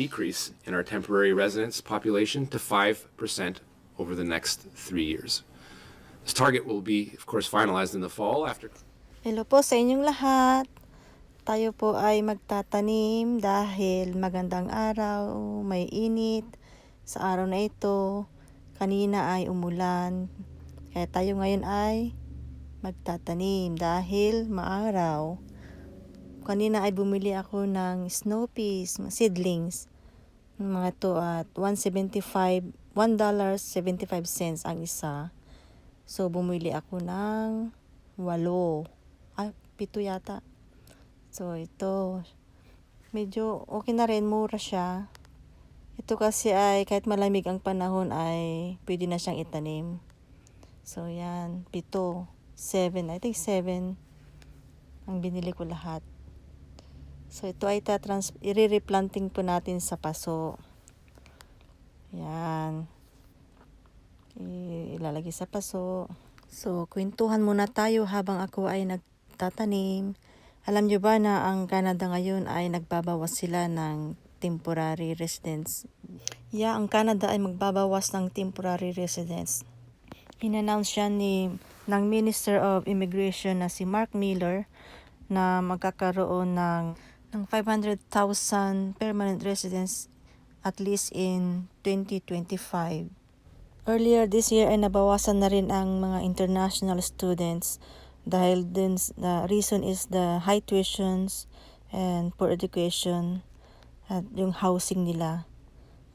decrease in our temporary residence population to 5% over the next three years. This target will be, of course, finalized in the fall after Hello po sa inyong lahat. Tayo po ay magtatanim dahil magandang araw, may init. Sa araw na ito, kanina ay umulan. Kaya tayo ngayon ay magtatanim dahil maaraw. Kanina ay bumili ako ng snow peas, seedlings. Mga to at 175 $1.75 cents ang isa. So bumili ako ng walo. Ay, pito yata. So, ito. Medyo okay na rin. Mura siya. Ito kasi ay kahit malamig ang panahon ay pwede na siyang itanim. So, yan. Pito. Seven. I think seven ang binili ko lahat. So, ito ay tatrans i-replanting po natin sa paso. Yan. I- ilalagay sa paso. So, kwentuhan muna tayo habang ako ay nagtatanim. Alam nyo ba na ang Canada ngayon ay nagbabawas sila ng temporary residence? Yeah, ang Canada ay magbabawas ng temporary residence. Inannounce siya ni ng Minister of Immigration na si Mark Miller na magkakaroon ng ng 500,000 permanent residents at least in 2025. Earlier this year ay nabawasan na rin ang mga international students dahil din the reason is the high tuitions and poor education at yung housing nila.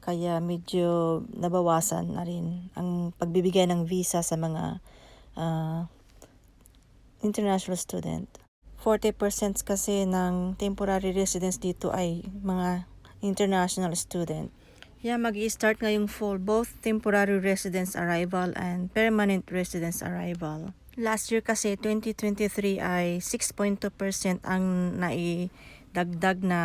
Kaya medyo nabawasan na rin ang pagbibigay ng visa sa mga ah, international student. 40% kasi ng temporary residents dito ay mga international student. Yeah, mag start ngayong fall both temporary residence arrival and permanent residence arrival. Last year kasi 2023 ay 6.2% ang naidagdag na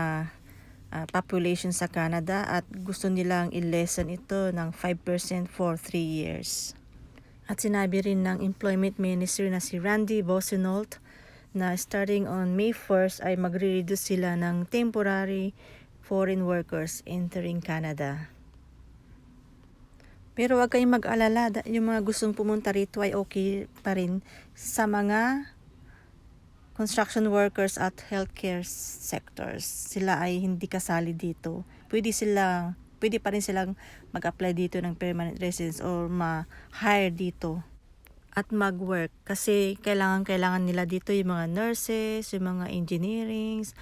ah, population sa Canada at gusto nilang i-lessen ito ng 5% for 3 years. At sinabi rin ng Employment Minister na si Randy Bosinolt na starting on May 1st ay magre-reduce sila ng temporary foreign workers entering Canada. Pero huwag kayong mag-alala, yung mga gustong pumunta rito ay okay pa rin sa mga construction workers at healthcare sectors. Sila ay hindi kasali dito. Pwede sila, pwede pa rin silang mag-apply dito ng permanent residence or ma-hire dito at mag-work kasi kailangan kailangan nila dito yung mga nurses, yung mga engineerings,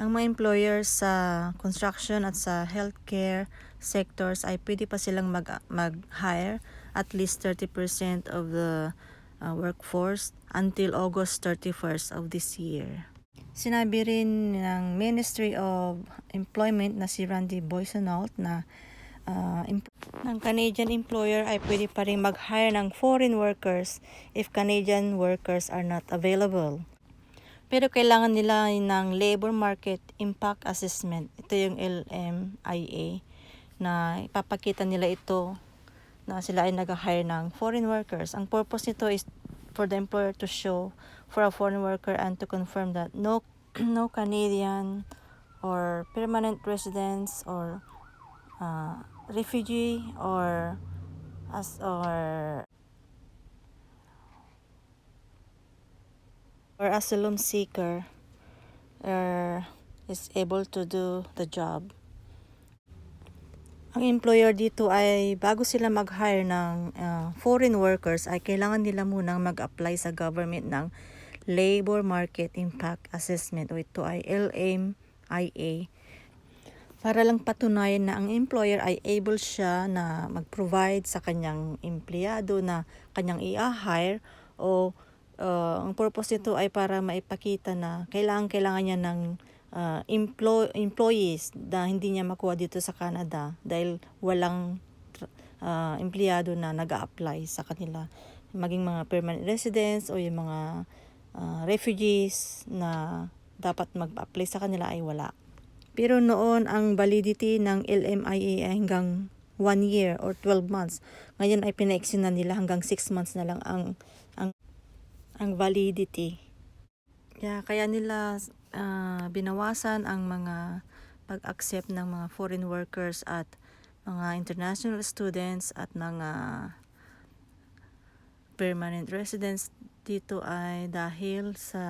ang mga employers sa construction at sa healthcare sectors ay pwede pa silang mag mag-hire at least 30% of the uh, workforce until August 31st of this year. Sinabi rin ng Ministry of Employment na si Randy Boysonault na uh, ng Canadian employer ay pwede pa rin mag-hire ng foreign workers if Canadian workers are not available. Pero kailangan nila ng labor market impact assessment. Ito yung LMIA na ipapakita nila ito na sila ay nag-hire ng foreign workers. Ang purpose nito is for the employer to show for a foreign worker and to confirm that no no Canadian or permanent residents or uh, refugee or as or or asylum seeker uh, is able to do the job. Ang employer dito ay bago sila mag-hire ng uh, foreign workers ay kailangan nila munang mag-apply sa government ng Labor Market Impact Assessment o ito ay LMIA para lang patunayan na ang employer ay able siya na mag-provide sa kanyang empleyado na kanyang i-hire o uh, ang purpose nito ay para maipakita na kailangan kailangan niya ng uh, employ- employees na hindi niya makuha dito sa Canada dahil walang uh, empleyado na nag apply sa kanila maging mga permanent residents o yung mga uh, refugees na dapat mag-apply sa kanila ay wala. Pero noon ang validity ng LMIA ay hanggang 1 year or 12 months. Ngayon ay pina-extend na nila hanggang 6 months na lang ang ang ang validity. Yeah, kaya nila ah, binawasan ang mga pag-accept ng mga foreign workers at mga international students at mga permanent residents dito ay dahil sa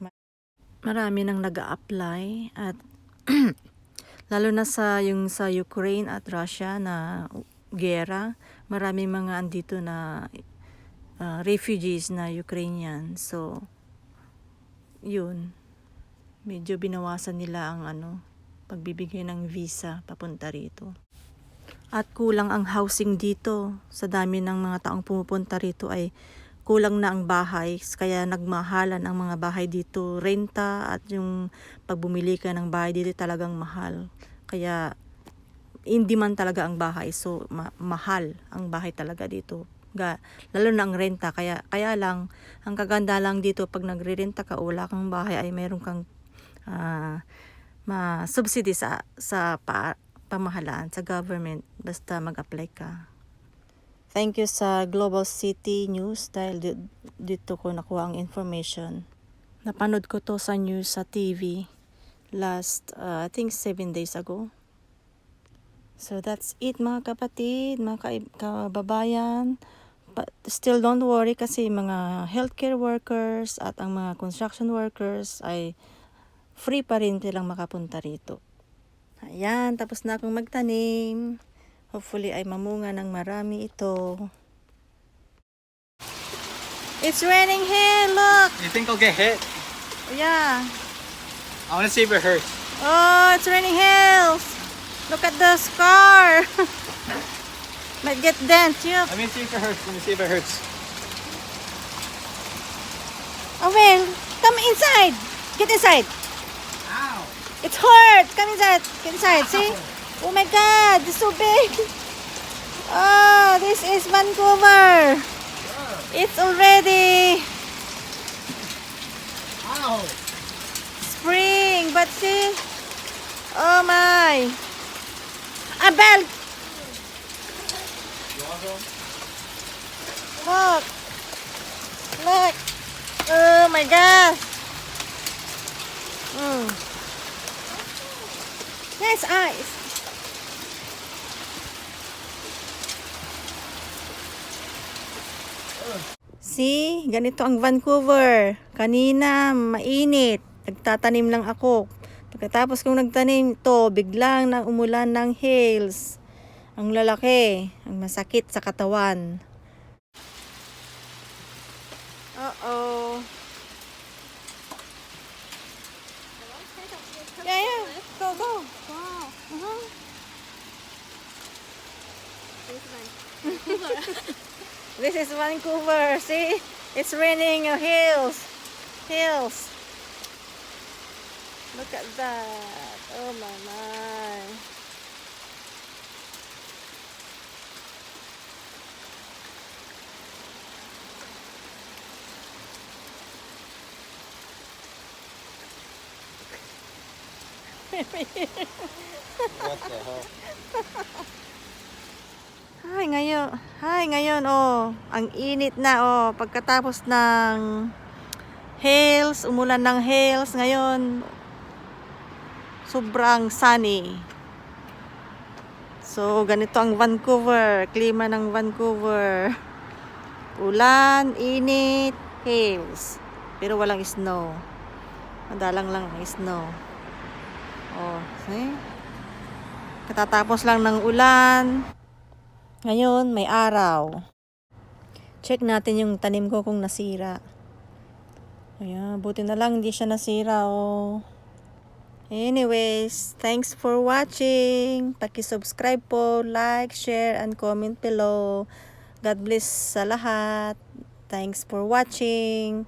ma- marami nang nag apply at lalo na sa yung sa Ukraine at Russia na gera, marami mga andito na uh, refugees na Ukrainian. So, yun. Medyo binawasan nila ang ano, pagbibigay ng visa papunta rito. At kulang ang housing dito. Sa dami ng mga taong pumupunta rito ay kulang na ang bahay. Kaya nagmahalan ang mga bahay dito. Renta at yung pagbumili ka ng bahay dito talagang mahal. Kaya hindi man talaga ang bahay. So, ma- mahal ang bahay talaga dito. Ga, lalo na ang renta. Kaya, kaya lang, ang kaganda lang dito, pag nagre-renta ka, wala kang bahay, ay meron kang ah, ma-subsidy sa, sa pa, pamahalaan, sa government, basta mag-apply ka. Thank you sa Global City News dahil di- dito ko nakuha ang information. Napanood ko to sa news sa TV last, uh, I think, seven days ago. So that's it mga kapatid, mga kababayan. But still don't worry kasi mga healthcare workers at ang mga construction workers ay free pa rin silang makapunta rito. Ayan, tapos na akong magtanim. Hopefully ay mamunga ng marami ito. It's raining here, look! You think I'll get hit? Yeah. I want to see if it hurts. Oh, it's raining hills. Look at the scar. Might get dent, yeah. Let me see if it hurts. Let me see if it hurts. Oh well, come inside. Get inside. Ow! It's hurt. Come inside. Get inside. See? Oh my God, it's so big. Oh, this is Vancouver. It's already Ow! spring, but see? Oh my. Abel, look. Look. Oh my God. Mm. Nice eyes. See, ganito ang Vancouver. Kanina, mainit. Nagtatanim lang ako. Pagkatapos kong nagtanim to, biglang na umulan ng hails. Ang lalaki, ang masakit sa katawan. Uh-oh. Yeah, yeah. Go, go. Wow. Uh-huh. This is Vancouver. See? It's raining hills. Hills. Look at that. Oh my my. What the hell? Hi, ngayon. Hi, ngayon, oh. Ang init na, oh. Pagkatapos ng hails, umulan ng hails, ngayon, sobrang sunny. So, ganito ang Vancouver. Klima ng Vancouver. Ulan, init, hails. Pero walang snow. Madalang lang ang snow. Oh, see? Katatapos lang ng ulan. Ngayon, may araw. Check natin yung tanim ko kung nasira. Ayan, buti na lang hindi siya nasira, oh. Anyways, thanks for watching. Paki-subscribe po, like, share, and comment below. God bless sa lahat. Thanks for watching.